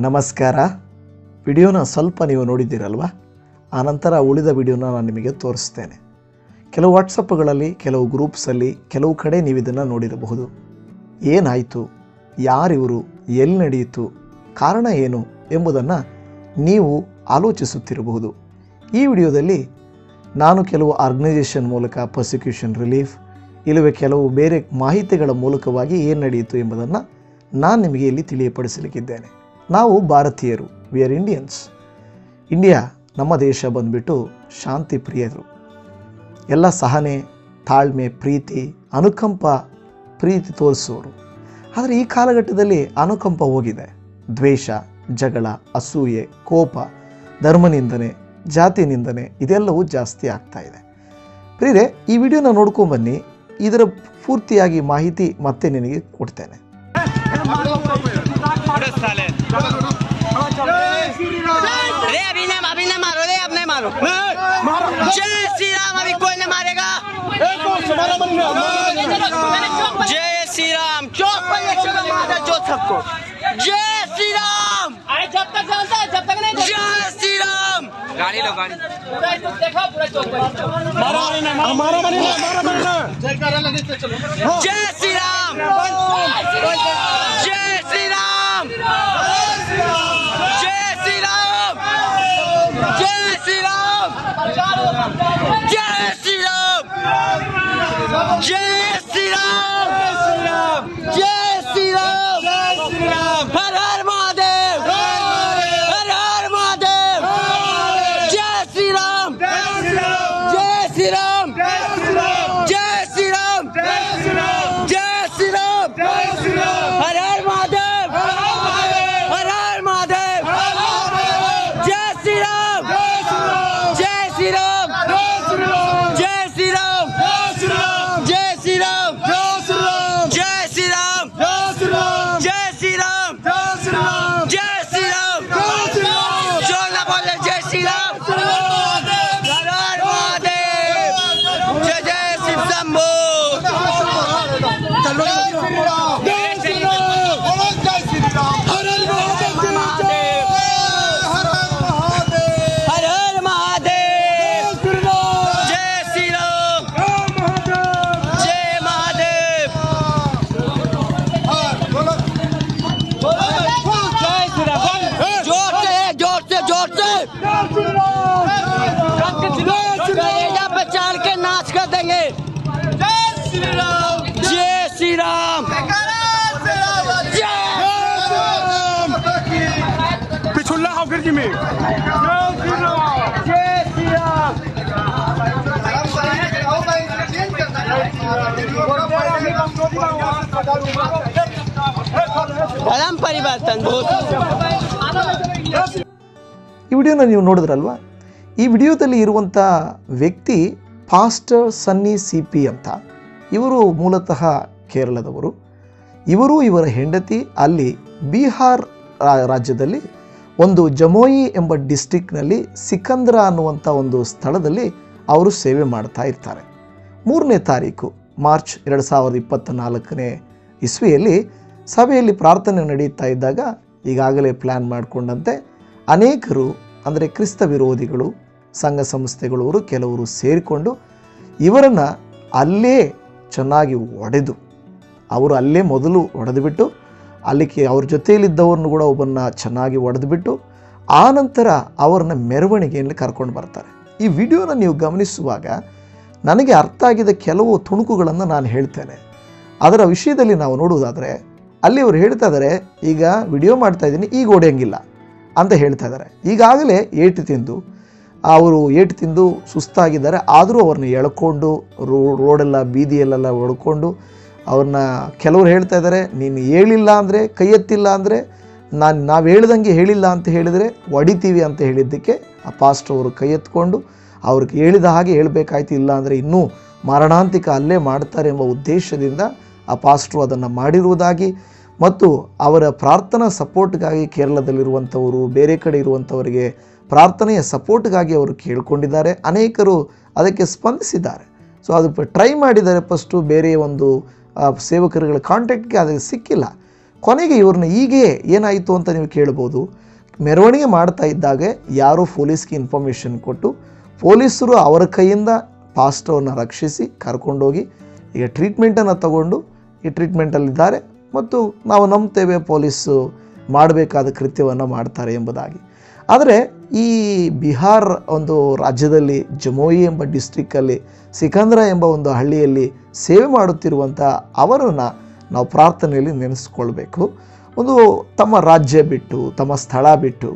ನಮಸ್ಕಾರ. ವಿಡಿಯೋನ ಸ್ವಲ್ಪ ನೀವು ನೋಡಿದ್ದೀರಲ್ವ? ನಂತರ ಉಳಿದ ವಿಡಿಯೋನ ನಾನು ನಿಮಗೆ ತೋರಿಸ್ತೇನೆ. ಕೆಲವು ವಾಟ್ಸಪ್ಗಳಲ್ಲಿ, ಕೆಲವು ಗ್ರೂಪ್ಸಲ್ಲಿ, ಕೆಲವು ಕಡೆ ನೀವು ಇದನ್ನು ನೋಡಿರಬಹುದು. ಏನಾಯಿತು? ಯಾರಿವರು? ಎಲ್ಲಿ ನಡೆಯಿತು? ಕಾರಣ ಏನು ಎಂಬುದನ್ನು ನೀವು ಆಲೋಚಿಸುತ್ತಿರಬಹುದು. ಈ ವಿಡಿಯೋದಲ್ಲಿ ನಾನು ಕೆಲವು ಆರ್ಗನೈಸೇಷನ್ ಮೂಲಕ ಪ್ರಾಸಿಕ್ಯೂಷನ್ ರಿಲೀಫ್, ಇಲ್ಲವೇ ಕೆಲವು ಬೇರೆ ಮಾಹಿತಿಗಳ ಮೂಲಕವಾಗಿ ಏನು ನಡೆಯಿತು ಎಂಬುದನ್ನು ನಾನು ನಿಮಗೆ ಇಲ್ಲಿ ತಿಳಿಯಪಡಿಸಲಿಕ್ಕಿದ್ದೇನೆ. ನಾವು ಭಾರತೀಯರು ವಿ ಆರ್ ಇಂಡಿಯನ್ಸ್ ಇಂಡಿಯಾ ನಮ್ಮ ದೇಶ ಬಂದ್ಬಿಟ್ಟು ಶಾಂತಿ ಪ್ರಿಯರು ಎಲ್ಲ ಸಹನೆ, ತಾಳ್ಮೆ, ಪ್ರೀತಿ, ಅನುಕಂಪ ಪ್ರೀತಿ ತೋರಿಸೋರು. ಆದರೆ ಈ ಕಾಲಘಟ್ಟದಲ್ಲಿ ಅನುಕಂಪ ಹೋಗಿದೆ. ದ್ವೇಷ, ಜಗಳ, ಅಸೂಯೆ, ಕೋಪ, ಧರ್ಮನಿಂದನೆ ಜಾತಿ ನಿಂದನೆ ಇದೆಲ್ಲವೂ ಜಾಸ್ತಿ ಆಗ್ತಾ ಇದೆ. ಪ್ರಿಯರೇ, ಈ ವಿಡಿಯೋನ ನೋಡ್ಕೊಂಬನ್ನಿ ಇದರ ಪೂರ್ತಿಯಾಗಿ ಮಾಹಿತಿ ಮತ್ತೆ ನಿನಗೆ ಕೊಡ್ತೇನೆ. अरे अभी नहीं अभी नहीं मारो रे अब नहीं मारो जय श्री राम अभी कोई नहीं मारेगा जय श्री राम चौक पर जो सबको जय श्री राम अरे जब तक जानता है जब तक नहीं जय श्री राम गाड़ी लो गाड़ी पूरा इसको देखो पूरा चौक पर जय श्री राम जय श्री जय श्री जय श्री जय श्री जय श्री जय श्री पिछुल्ला हो फिर जिमी धर्म परिवर्तन बहुत ಈ ವಿಡಿಯೋನ ನೀವು ನೋಡಿದ್ರಲ್ವಾ ಈ ವಿಡಿಯೋದಲ್ಲಿ ಇರುವಂಥ ವ್ಯಕ್ತಿ ಪಾಸ್ಟರ್ ಸನ್ನಿ ಸಿ ಪಿ ಅಂತ ಇವರು ಮೂಲತಃ ಕೇರಳದವರು ಇವರು ಇವರ ಹೆಂಡತಿ ಅಲ್ಲಿ ಬಿಹಾರ್ ರಾ- ರಾಜ್ಯದಲ್ಲಿ ಒಂದು ಜಮೋಯಿ ಎಂಬ ಡಿಸ್ಟಿಕ್ನಲ್ಲಿ ಸಿಕಂದ್ರ ಅನ್ನುವಂಥ ಒಂದು ಸ್ಥಳದಲ್ಲಿ ಅವರು ಸೇವೆ ಮಾಡ್ತಾ ಇರ್ತಾರೆ. ಮೂರನೇ ತಾರೀಕು ಮಾರ್ಚ್ ಎರಡು ಸಾವಿರದ ಇಪ್ಪತ್ತ ನಾಲ್ಕನೇ ಇಸ್ವಿಯಲ್ಲಿ ಸಭೆಯಲ್ಲಿ ಪ್ರಾರ್ಥನೆ ನಡೀತಾ ಇದ್ದಾಗ ಈಗಾಗಲೇ ಪ್ಲ್ಯಾನ್ ಮಾಡಿಕೊಂಡಂತೆ ಅನೇಕರು, ಅಂದರೆ ಕ್ರಿಸ್ತ ವಿರೋಧಿಗಳು, ಸಂಘ ಸಂಸ್ಥೆಗಳವರು ಕೆಲವರು ಸೇರಿಕೊಂಡು ಇವರನ್ನು ಅಲ್ಲೇ ಚೆನ್ನಾಗಿ ಒಡೆದು, ಅವರು ಅಲ್ಲೇ ಮೊದಲು ಹೊಡೆದುಬಿಟ್ಟು ಅಲ್ಲಿಗೆ ಅವ್ರ ಜೊತೆಯಲ್ಲಿದ್ದವ್ರನ್ನ ಕೂಡ ಒಬ್ಬನ್ನ ಚೆನ್ನಾಗಿ ಒಡೆದುಬಿಟ್ಟು, ಆ ನಂತರ ಅವ್ರನ್ನ ಮೆರವಣಿಗೆಯಲ್ಲಿ ಕರ್ಕೊಂಡು ಬರ್ತಾರೆ. ಈ ವಿಡಿಯೋನ ನೀವು ಗಮನಿಸುವಾಗ ನನಗೆ ಅರ್ಥ ಆಗಿದ ಕೆಲವು ತುಣುಕುಗಳನ್ನು ನಾನು ಹೇಳ್ತೇನೆ. ಅದರ ವಿಷಯದಲ್ಲಿ ನಾವು ನೋಡುವುದಾದರೆ, ಅಲ್ಲಿ ಅವರು ಹೇಳ್ತಾ ಇದ್ದಾರೆ ಈಗ ವಿಡಿಯೋ ಮಾಡ್ತಾ ಇದ್ದೀನಿ, ಈಗ ಓಡಿಯಂಗಿಲ್ಲ ಅಂತ ಹೇಳ್ತಾ ಇದ್ದಾರೆ ಈಗಾಗಲೇ ಏಟು ತಿಂದು, ಅವರು ಏಟು ತಿಂದು ಸುಸ್ತಾಗಿದ್ದಾರೆ. ಆದರೂ ಅವ್ರನ್ನ ಎಳ್ಕೊಂಡು, ರೋ ರೋಡೆಲ್ಲ, ಬೀದಿಯಲ್ಲೆಲ್ಲ ಹೊಡ್ಕೊಂಡು ಅವ್ರನ್ನ ಕೆಲವರು ಹೇಳ್ತಾ ಇದ್ದಾರೆ, ನೀನು ಹೇಳಿಲ್ಲ ಅಂದರೆ, ಕೈ ಎತ್ತಿಲ್ಲ ಅಂದರೆ, ನಾನು, ನಾವು ಹೇಳ್ದಂಗೆ ಹೇಳಿಲ್ಲ ಅಂತ ಹೇಳಿದರೆ ಹೊಡಿತೀವಿ ಅಂತ ಹೇಳಿದ್ದಕ್ಕೆ ಆ ಪಾಸ್ಟರ್ ಅವರು ಕೈ ಎತ್ಕೊಂಡು ಅವ್ರಿಗೆ ಹೇಳಿದ ಹಾಗೆ ಹೇಳಬೇಕಾಯ್ತು, ಇಲ್ಲ ಅಂದರೆ ಇನ್ನೂ ಮಾರಣಾಂತಿಕ ಅಲ್ಲೇ ಮಾಡ್ತಾರೆ ಎಂಬ ಉದ್ದೇಶದಿಂದ ಆ ಪಾಸ್ಟ್ರು ಅದನ್ನು ಮಾಡಿರುವುದಾಗಿ ಮತ್ತು ಅವರ ಪ್ರಾರ್ಥನಾ ಸಪೋರ್ಟ್ಗಾಗಿ ಕೇರಳದಲ್ಲಿರುವಂಥವರು, ಬೇರೆ ಕಡೆ ಇರುವಂಥವರಿಗೆ ಪ್ರಾರ್ಥನೆಯ ಸಪೋರ್ಟ್ಗಾಗಿ ಅವರು ಕೇಳಿಕೊಂಡಿದ್ದಾರೆ. ಅನೇಕರು ಅದಕ್ಕೆ ಸ್ಪಂದಿಸಿದ್ದಾರೆ. ಸೊ ಅದು ಟ್ರೈ ಮಾಡಿದ್ದಾರೆ ಫಸ್ಟು, ಬೇರೆ ಒಂದು ಆ, ಸೇವಕರುಗಳ ಕಾಂಟ್ಯಾಕ್ಟ್ಗೆ ಅದಕ್ಕೆ ಸಿಕ್ಕಿಲ್ಲ. ಕೊನೆಗೆ ಇವ್ರನ್ನ ಹೀಗೆ ಏನಾಯಿತು ಅಂತ ನೀವು ಕೇಳ್ಬೋದು. ಮೆರವಣಿಗೆ ಮಾಡ್ತಾ ಇದ್ದಾಗ ಯಾರೋ ಪೊಲೀಸ್ಗೆ ಇನ್ಫಾರ್ಮೇಷನ್ ಕೊಟ್ಟು ಪೊಲೀಸರು ಅವರ ಕೈಯಿಂದ ಪಾಸ್ಟವನ್ನು ರಕ್ಷಿಸಿ ಕರ್ಕೊಂಡೋಗಿ ಈಗ ಟ್ರೀಟ್ಮೆಂಟನ್ನು ತಗೊಂಡು ಈ ಟ್ರೀಟ್ಮೆಂಟಲ್ಲಿದ್ದಾರೆ ಮತ್ತು ನಾವು ನಂಬ್ತೇವೆ ಪೊಲೀಸು ಮಾಡಬೇಕಾದ ಕೃತ್ಯವನ್ನು ಮಾಡ್ತಾರೆ ಎಂಬುದಾಗಿ. ಆದರೆ ಈ ಬಿಹಾರ್ ಒಂದು ರಾಜ್ಯದಲ್ಲಿ ಜಮೋಯಿ ಎಂಬ ಡಿಸ್ಟ್ರಿಕ್ಕಲ್ಲಿ ಸಿಕಂದ್ರ ಎಂಬ ಒಂದು ಹಳ್ಳಿಯಲ್ಲಿ ಸೇವೆ ಮಾಡುತ್ತಿರುವಂಥ ಅವರನ್ನು ನಾವು ಪ್ರಾರ್ಥನೆಯಲ್ಲಿ ನೆನೆಸ್ಕೊಳ್ಬೇಕು. ಒಂದು ತಮ್ಮ ರಾಜ್ಯ ಬಿಟ್ಟು, ತಮ್ಮ ಸ್ಥಳ ಬಿಟ್ಟು,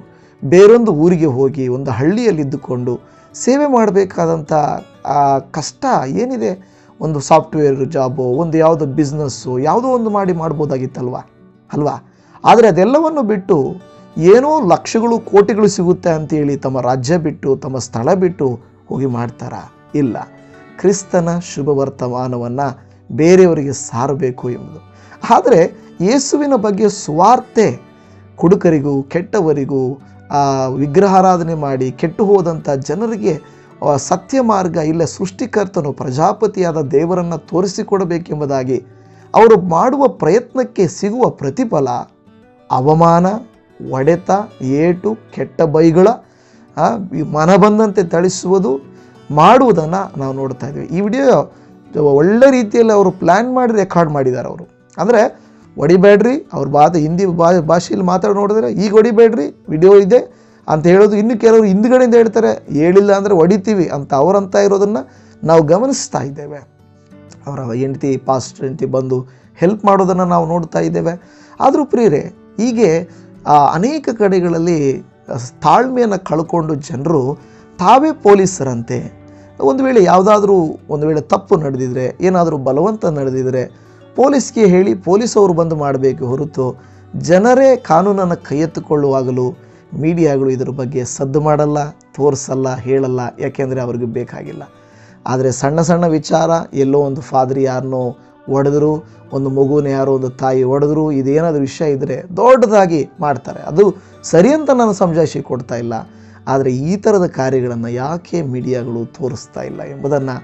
ಬೇರೊಂದು ಊರಿಗೆ ಹೋಗಿ ಒಂದು ಹಳ್ಳಿಯಲ್ಲಿದ್ದುಕೊಂಡು ಸೇವೆ ಮಾಡಬೇಕಾದಂಥ ಕಷ್ಟ ಏನಿದೆ? ಒಂದು ಸಾಫ್ಟ್ವೇರ್ ಜಾಬು ಒಂದು ಯಾವುದೋ ಬಿಸ್ನೆಸ್ಸು ಯಾವುದೋ ಒಂದು ಮಾಡಿ ಮಾಡ್ಬೋದಾಗಿತ್ತಲ್ವ? ಅಲ್ವಾ? ಆದರೆ ಅದೆಲ್ಲವನ್ನು ಬಿಟ್ಟು ಏನೋ ಲಕ್ಷಗಳು ಕೋಟಿಗಳು ಸಿಗುತ್ತೆ ಅಂತೇಳಿ ತಮ್ಮ ರಾಜ್ಯ ಬಿಟ್ಟು, ತಮ್ಮ ಸ್ಥಳ ಬಿಟ್ಟು ಹೋಗಿ ಮಾಡ್ತಾರಾ? ಇಲ್ಲ. ಕ್ರಿಸ್ತನ ಶುಭ ವರ್ತಮಾನವನ್ನು ಬೇರೆಯವರಿಗೆ ಸಾರಬೇಕು ಎಂಬುದು. ಆದರೆ ಯೇಸುವಿನ ಬಗ್ಗೆ ಸ್ವಾರ್ಥೆ ಕುಡುಕರಿಗೂ, ಕೆಟ್ಟವರಿಗೂ ವಿಗ್ರಹಾರಾಧನೆ ಮಾಡಿ ಕೆಟ್ಟು ಹೋದಂಥ ಜನರಿಗೆ ಸತ್ಯ ಮಾರ್ಗ ಇಲ್ಲ ಸೃಷ್ಟಿಕರ್ತನು ಪ್ರಜಾಪತಿಯಾದ ದೇವರನ್ನು ತೋರಿಸಿಕೊಡಬೇಕೆಂಬುದಾಗಿ ಅವರು ಮಾಡುವ ಪ್ರಯತ್ನಕ್ಕೆ ಸಿಗುವ ಪ್ರತಿಫಲ ಅವಮಾನ ಒಡೆತ, ಏಟು, ಕೆಟ್ಟ ಬೈಗಳ ಮನ ಬಂದಂತೆ ಥಳಿಸುವುದು, ಮಾಡುವುದನ್ನು ನಾವು ನೋಡ್ತಾ ಇದ್ದೀವಿ ಈ ವಿಡಿಯೋ ಒಳ್ಳೆ ರೀತಿಯಲ್ಲಿ ಅವರು ಪ್ಲ್ಯಾನ್ ಮಾಡಿ ರೆಕಾರ್ಡ್ ಮಾಡಿದ್ದಾರೆ ಅವರು. ಅಂದರೆ, ಹೊಡಿಬೇಡ್ರಿ, ಅವ್ರ ಬಾತ ಹಿಂದಿ ಬಾ, ಭಾಷೆಯಲ್ಲಿ ಮಾತಾಡಿ ನೋಡಿದ್ರೆ ಈಗ ಹೊಡಿಬೇಡ್ರಿ ವಿಡಿಯೋ ಇದೆ ಅಂತ ಹೇಳೋದು ಇನ್ನು ಕೆಲವರು ಹಿಂದ್ಗಡೆಯಿಂದ ಹೇಳ್ತಾರೆ. ಹೇಳಿಲ್ಲ ಅಂದರೆ ಹೊಡಿತೀವಿ ಅಂತ ಅವರಂತ ಇರೋದನ್ನು ನಾವು ಗಮನಿಸ್ತಾ ಇದ್ದೇವೆ. ಅವರ ಹೆಂಡತಿ ಪಾಸ್ಟ್ ಹೆಂಡತಿ ಬಂದು ಹೆಲ್ಪ್ ಮಾಡೋದನ್ನು ನಾವು ನೋಡ್ತಾ ಇದ್ದೇವೆ. ಆದರೂ ಪ್ರಿಯರೇ, ಹೀಗೆ ಆ, ಅನೇಕ ಕಡೆಗಳಲ್ಲಿ ತಾಳ್ಮೆಯನ್ನು ಕಳ್ಕೊಂಡು ಜನರು ತಾವೇ ಪೊಲೀಸರಂತೆ. ಒಂದು ವೇಳೆ ಯಾವುದಾದ್ರೂ ಒಂದು ವೇಳೆ ತಪ್ಪು ನಡೆದಿದ್ರೆ ಏನಾದರೂ ಬಲವಂತ ನಡೆದಿದ್ರೆ ಪೊಲೀಸ್ಗೆ ಹೇಳಿ ಪೊಲೀಸವರು ಬಂದು ಮಾಡಬೇಕು ಹೊರತು ಜನರೇ ಕಾನೂನನ್ನು ಕೈ ಎತ್ತಿಕೊಳ್ಳುವಾಗಲೂ ಮೀಡಿಯಾಗಳು ಇದರ ಬಗ್ಗೆ ಸದ್ದು ಮಾಡಲ್ಲ ತೋರಿಸಲ್ಲ ಹೇಳಲ್ಲ ಯಾಕೆಂದರೆ ಅವ್ರಿಗೆ ಬೇಕಾಗಿಲ್ಲ. ಆದರೆ ಸಣ್ಣ ಸಣ್ಣ ವಿಚಾರ ಎಲ್ಲೋ ಒಂದು ಫಾದರ್ ಯಾರನ್ನೋ ಹೊಡೆದ್ರು ಒಂದು ಮಗುನ ಯಾರೋ ಒಂದು ತಾಯಿ ಒಡೆದ್ರು ಇದೇನಾದರೂ ವಿಷಯ ಇದ್ದರೆ ದೊಡ್ಡದಾಗಿ ಮಾಡ್ತಾರೆ. ಅದು ಸರಿ ಅಂತ ನಾನು ಸಮಜಾಯಿಷಿ ಕೊಡ್ತಾ ಇಲ್ಲ. ಆದರೆ ಈ ಥರದ ಕಾರ್ಯಗಳನ್ನು ಯಾಕೆ ಮೀಡಿಯಾಗಳು ತೋರಿಸ್ತಾ ಇಲ್ಲ ಎಂಬುದನ್ನು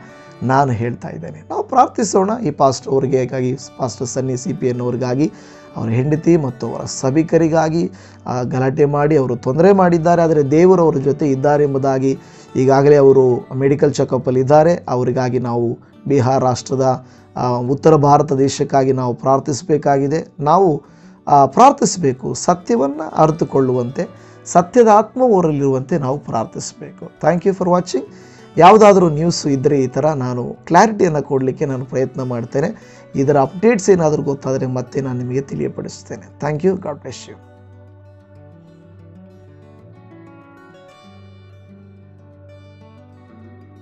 ನಾನು ಹೇಳ್ತಾ ಇದ್ದೇನೆ. ನಾವು ಪ್ರಾರ್ಥಿಸೋಣ. ಈ ಪಾಸ್ಟ್ ಅವರಿಗಾಗಿ ಪಾಸ್ಟ್ ಸನ್ನಿ ಸಿ ಪಿ ಎನ್ನುವರಿಗಾಗಿ ಅವರ ಹೆಂಡತಿ ಮತ್ತು ಅವರ ಸಭಿಕರಿಗಾಗಿ ಗಲಾಟೆ ಮಾಡಿ, ಅವರು ತೊಂದರೆ ಮಾಡಿದ್ದಾರೆ, ಆದರೆ ದೇವರು ಅವರ ಜೊತೆ ಇದ್ದಾರೆ ಎಂಬುದಾಗಿ ಈಗಾಗಲೇ ಅವರು ಮೆಡಿಕಲ್ ಚೆಕಪ್ಪಲ್ಲಿ ಇದ್ದಾರೆ. ಅವರಿಗಾಗಿ ನಾವು ಬಿಹಾರ್ ರಾಷ್ಟ್ರದ ಉತ್ತರ ಭಾರತ ದೇಶಕ್ಕಾಗಿ ನಾವು ಪ್ರಾರ್ಥಿಸಬೇಕಾಗಿದೆ. ನಾವು ಪ್ರಾರ್ಥಿಸಬೇಕು. ಸತ್ಯವನ್ನು ಅರಿತುಕೊಳ್ಳುವಂತೆ, ಸತ್ಯದ ಆತ್ಮ ಊರಲ್ಲಿರುವಂತೆ ನಾವು ಪ್ರಾರ್ಥಿಸಬೇಕು. ಥ್ಯಾಂಕ್ ಯು ಫಾರ್ ವಾಚಿಂಗ್ ಯಾವುದಾದ್ರೂ ನ್ಯೂಸ್ ಇದ್ದರೆ ಈ ಥರ ನಾನು ಕ್ಲಾರಿಟಿಯನ್ನು ಕೊಡಲಿಕ್ಕೆ ನಾನು ಪ್ರಯತ್ನ ಮಾಡ್ತೇನೆ. ಇದರ ಅಪ್ಡೇಟ್ಸ್ ಏನಾದರೂ ಗೊತ್ತಾದರೆ ಮತ್ತೆ ನಾನು ನಿಮಗೆ ತಿಳಿಯಪಡಿಸ್ತೇನೆ. Thank you God bless you